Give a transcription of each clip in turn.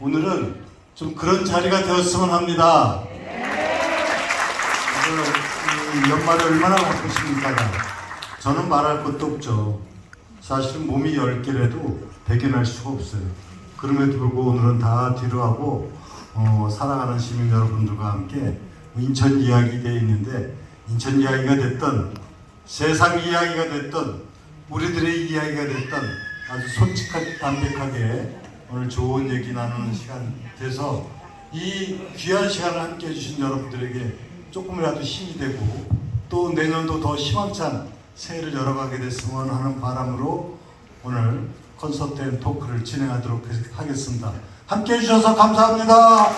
오늘은 좀 그런 자리가 되었으면 합니다. 연말이 얼마나 바쁘십니까? 저는 말할 것도 없죠. 사실은 몸이 열 개라도 대견할 수가 없어요. 그럼에도 불구하고 오늘은 다 뒤로 하고 어, 살아가는 시민 여러분들과 함께 인천 이야기 되어 있는데 인천 이야기가 됐던 세상 이야기가 됐던 우리들의 이야기가 됐던 아주 솔직하게 담백하게 오늘 좋은 얘기 나누는 시간 돼서 이 귀한 시간을 함께 해주신 여러분들에게 조금이라도 힘이 되고 또 내년도 더 희망찬 새해를 열어가게 됐으면 하는 바람으로 오늘 콘서트 앤 토크를 진행하도록 하겠습니다. 함께 해주셔서 감사합니다.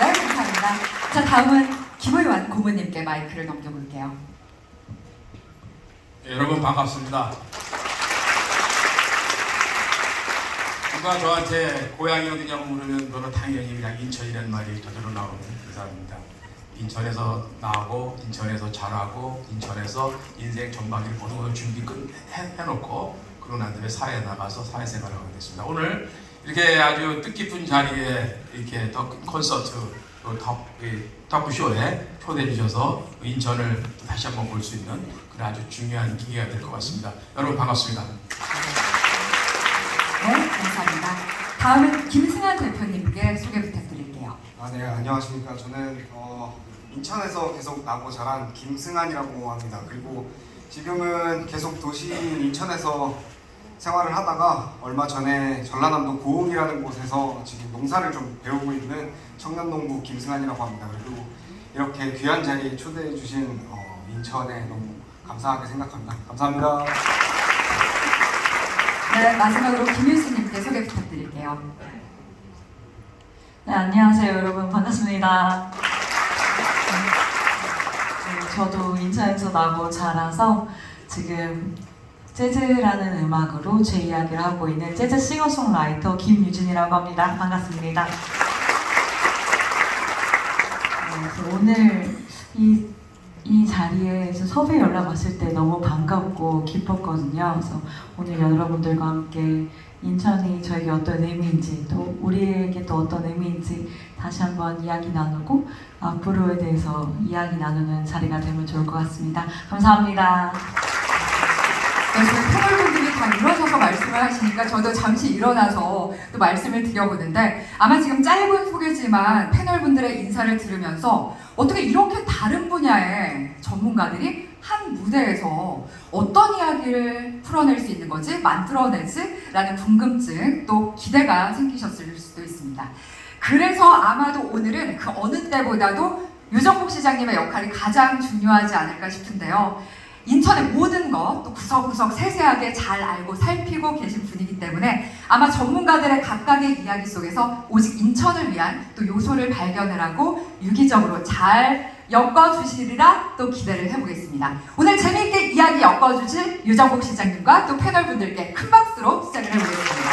네, 감사합니다. 자, 다음은 김의완 고모님께 마이크를 넘겨볼게요. 예, 여러분 반갑습니다. 누가 저한테 고향이 어디냐고 물으면 저는 당연히 그냥 인천이라는 말이 저절로 나오는 그 사람입니다. 인천에서 나오고 인천에서 자라고 인천에서 인생 전반기를 모든 것을 준비 끝 해, 해놓고 그러고 난 다음에 사회에 나가서 사회생활을 하게 됐습니다. 오늘 이렇게 아주 뜻깊은 자리에 이렇게 더 콘서트 덕후쇼에 초대해 주셔서 인천을 다시 한번 볼 수 있는 그런 아주 중요한 기회가 될 것 같습니다. 여러분 반갑습니다. 다음은 김승환 대표님께 소개 부탁드릴게요. 아, 네, 안녕하십니까. 저는 어, 인천에서 계속 나고 자란 김승환이라고 합니다. 그리고 지금은 계속 도시인 인천에서 생활을 하다가 얼마 전에 전라남도 고흥이라는 곳에서 지금 농사를 좀 배우고 있는 청년농부 김승환이라고 합니다. 그리고 이렇게 귀한 자리에 초대해 주신 어, 인천에 너무 감사하게 생각합니다. 감사합니다. 네, 마지막으로 김윤수님께 소개 부탁드릴게요. 네, 안녕하세요, 여러분. 반갑습니다. 네, 저도 인천에서 나고 자라서 지금 재즈라는 음악으로 제 이야기를 하고 있는 재즈 싱어송라이터 김유진이라고 합니다. 반갑습니다. 네, 오늘 이, 이 자리에서 섭외 연락 왔을 때 너무 반갑고 기뻤거든요. 그래서 오늘 여러분들과 함께 인천이 저에게 어떤 의미인지 또 우리에게 또 어떤 의미인지 다시 한번 이야기 나누고 앞으로에 대해서 이야기 나누는 자리가 되면 좋을 것 같습니다. 감사합니다. 네, 다 일어서서 말씀을 하시니까 저도 잠시 일어나서 또 말씀을 드려보는데 아마 지금 짧은 소개지만 패널분들의 인사를 들으면서 어떻게 이렇게 다른 분야의 전문가들이 한 무대에서 어떤 이야기를 풀어낼 수 있는 거지, 만들어내지? 라는 궁금증 또 기대가 생기셨을 수도 있습니다. 그래서 아마도 오늘은 그 어느 때보다도 유정복 시장님의 역할이 가장 중요하지 않을까 싶은데요. 인천의 모든 것, 또 구석구석 세세하게 잘 알고 살피고 계신 분이기 때문에 아마 전문가들의 각각의 이야기 속에서 오직 인천을 위한 또 요소를 발견을 하고 유기적으로 잘 엮어주시리라 또 기대를 해보겠습니다. 오늘 재미있게 이야기 엮어주실 유정복 시장님과 또 패널분들께 큰 박수로 시작을 해보겠습니다.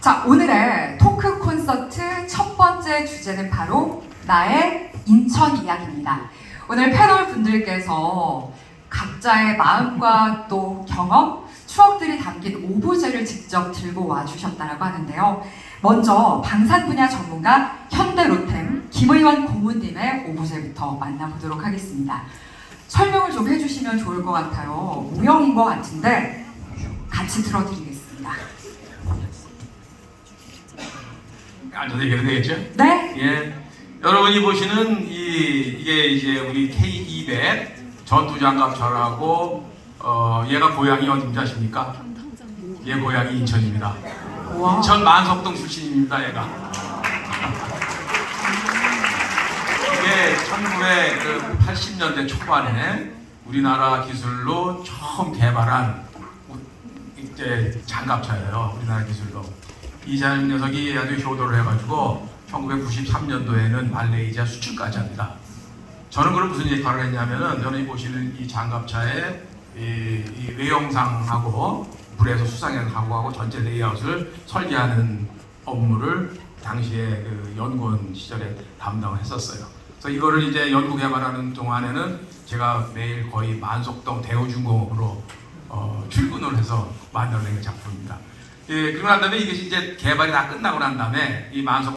자, 오늘의 토크 콘서트 첫 번째 주제는 바로 나의 인천 이야기입니다. 오늘 패널 분들께서 각자의 마음과 또 경험, 추억들이 담긴 오브제를 직접 들고 와 주셨다라고 하는데요. 먼저 방산 분야 전문가 현대로템 김의원 고문님의 오브제부터 만나보도록 하겠습니다. 설명을 좀 해주시면 좋을 것 같아요. 모형인 것 같은데 같이 들어드리겠습니다. 앉아서 얘기해도 되겠죠? 네? 예. 여러분이 보시는 이 이게 이제 우리 K200 전투장갑 절하고 어 얘가 고향이 어딘지 아십니까? 얘 고향이 인천입니다. 와. 인천 만석동 출신입니다, 얘가. 이게 1980년대 초반에 우리나라 기술로 처음 개발한 이제 장갑차예요. 우리나라 기술로. 이 자- 녀석이 아주 효도를 해가지고 1993년도에는 말레이시아 수출까지 합니다. 저는 그럼 무슨 역할을 했냐면은 저는 이 보시는 이 장갑차의 이, 이 외형상하고 불에서 수상하고 하고 전체 레이아웃을 설계하는 업무를 당시에 그 연구원 시절에 담당을 했었어요. 그래서 이거를 이제 연구 개발하는 동안에는 제가 매일 거의 만석동 대우중공업으로 어, 출근을 해서 만들어낸 작품입니다. 예, 그리고 난 다음에 이것이 이제 개발이 다 끝나고 난 다음에 이 만석